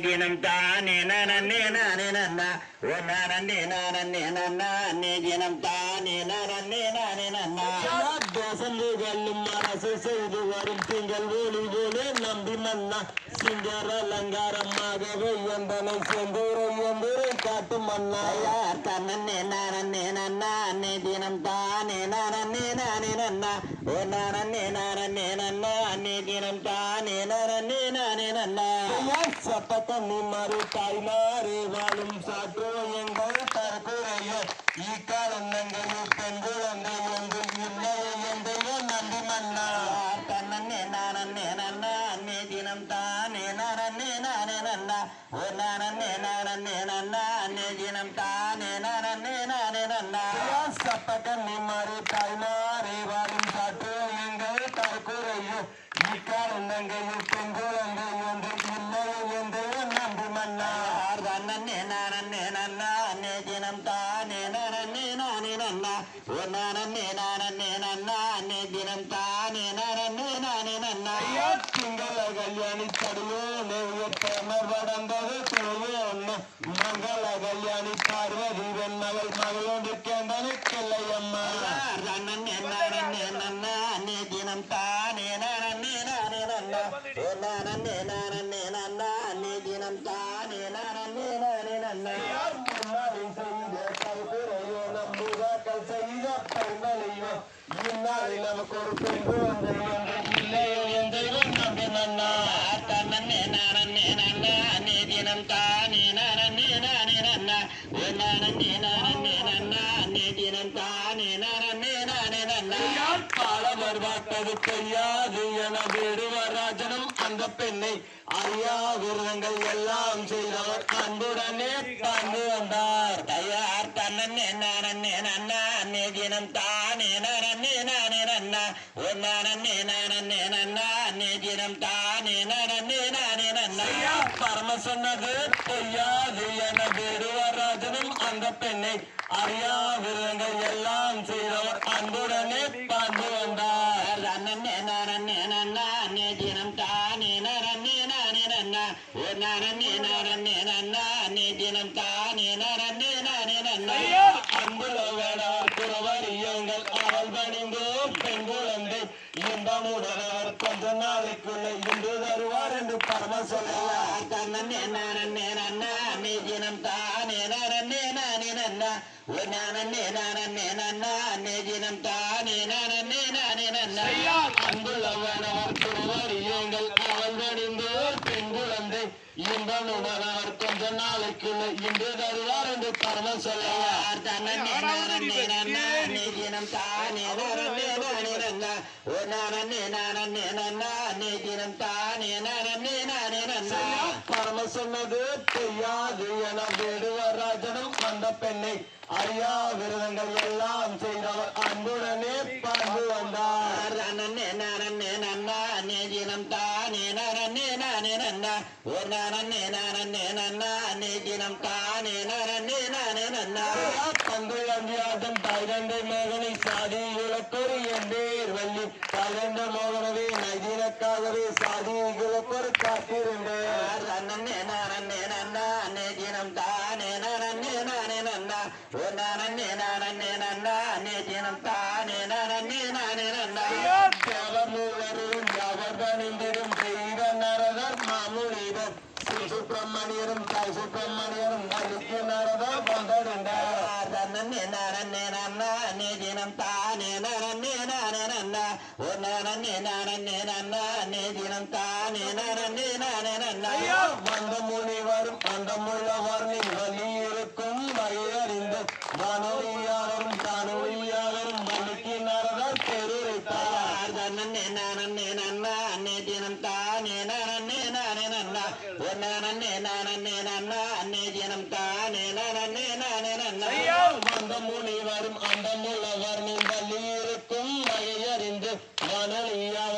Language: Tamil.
தினம் தானே நானே நானே நன்னா ஓ நானே நானே நன்னா அன்னே தினம் தானே நானே நானே நன்னா தேசங்களும் அரசு செய்து வரும் திங்கள் ஒளி போலே நம்பி மன்னா சிங்கர அலங்காரமாகவே எந்தனை செந்தூரம் எந்தூரை காட்டும் மன்னா தன்னே நானே நன்னா அன்னே தினம் தானே நானே நானே நன்னா ஓ நானே நானே அன்னே தினம் தானே நானே நானே நன்னா. சப்ப மறு தாய்மாரே வாழும் சாற்றோ எங்கள் தற்குறையோ ஈக்காலந்தங்கையோ பெண் குழந்தை ஒன்றும் இல்லையோ எந்தையோ நம்பி மன்னா. தன்னே நானே நன்னா. அன்னே தினம் தானே நானே நன்னா. ஓ நானே நானே நன்னா. அன்னே தினம் தானே நானே நன்னா. மறு தற்குறையோ ஈக்காலந்தங்கையோ பெண் குழந்தை ஒன்றும் இல்லையோ எந்தையோ நம்பி மன்னா தன்னே நானே நன்னா அன்னே தினம் தானே நானே நானே நன்னா. ஓ நானே நானே நன்னா அன்னே தினம் தானே நானே நானே நன்னா. திங்கள கல்யாணி தடியோ நெய்யத்தமர் வடந்தது துணையோன்னு மங்கள கல்யாணி பார்வதி வெண்மகள் மகளோடு கேந்தனு கிள்ளையம்மா. நன்னே நானே நன்னா அன்னே தினம் தானே நானே நானே நன்னா ஓ நானே நன்னா அன்னே தினம் தானே நானே நானே நன்னா செய்த கைகுறையோ நம்புகாக்கள் செய்த பெண்களையோ இந்நாளில் நமக்கு ஒரு பெண் குழந்தை என்று இல்லையோ எந்தையோ நம்பி நன்னா தன்னே நானே நன்னா அன்னே தினம் தானே நானே நானே நன்னா ஓ நானே நானே நன்னா அன்னே தினம் தானே நானே நானே நன்னா பாலவர் வாட்டது தெரியாது என வேடுவராஜனும் அந்த பெண்ணை அறியா விரதங்கள் எல்லாம் செய்தவர் அன்புடனே கண்டு வந்தார். தயார் தன்னே நானே நன்னா அன்னே தினம் தானே நானே நானே நன்னா ஓ நானே நானே நன்னா அன்னே தினம் தானே நானே நானே நன்னா. பரம சொன்னது பொய்யாது என பெருவராஜனும் அந்த பெண்ணை அறியா விரதங்கள் எல்லாம் செய்தவர் அன்புடனே தாண்டி வந்தார். அண்ணன் நானே நன்னா அன்னே தினம் தானே நானே நானே நன்னா அவள் பணிந்தோ கொஞ்ச நாளைக்குள்ளே இன்று தருவார் என்று பரம சொல்லுவார் தன்னே நானே நன்னா தினம் தானே நானே நானே நன்னா நானே நானே நன்னா தினம் தானே நானே நானே நன்னா அவள் அவர் கொஞ்ச நாளைக்குள்ளே இன்று தருவார் என்று பரம சொல்லுவார் தன்னே நானே நன்னா அன்னே தினம் தானே நானே நானே நன்னா ஓ நானே நானே நன்னா அன்னே தினம் தானே நானே பரம சொன்னது பொய்யாது என வேடுவராஜனும் அந்த பெண்ணை அறியா விரதங்கள் எல்லாம் செய்தவர். அன்புடனே பார்த்து வந்தார். நன்னே நானே நன்னா அன்னே தினம் தானே நானே நானே நன்னா. ஓ நானே நானே நன்னா அன்னே தினம் தானே நானே நானே நன்னா. தந்தை அந்தியாதன் தாய்தந்தை மகனை சாதி இழப்பொரு என்பேர் வள்ளி. தாய்தந்த மோகனவே நதினக்காகவே சாதி இழப்பொரு காத்திருந்தேன். நன்னே நானே நன்னா அன்னே தினம் தானே மூவரும் யாவர் பணிந்திடும் செய்த நரதர் மாமுனிவர் ஸ்ரீ சுப்பிரமணியரும் தாய் சுப்பிரமணியரும் மதிக்கு நரதர் வந்தடைந்தார் நன்னே நானே நன்னா அன்னே தினம் தானே நானே நானே ஓ நானே நானே நன்னா அன்னே தினம் தானே வந்த முனிவரும் வயறிந்து வானொலியாளரும் தானொலியாளரும் மணிக்கு நரதர் பெருரைத்தார் நன்னே நானே நன்னா அன்னே தினம் தானே நானே நானே நன்னா. ஓ நானே நானே நன்னா அன்னே தினம் தானே நானே நானே நன்னா. வந்த முனிவரும் அந்தமுள்ளவர் வழி இருக்கும் வயறிந்து வானொலியாளரும்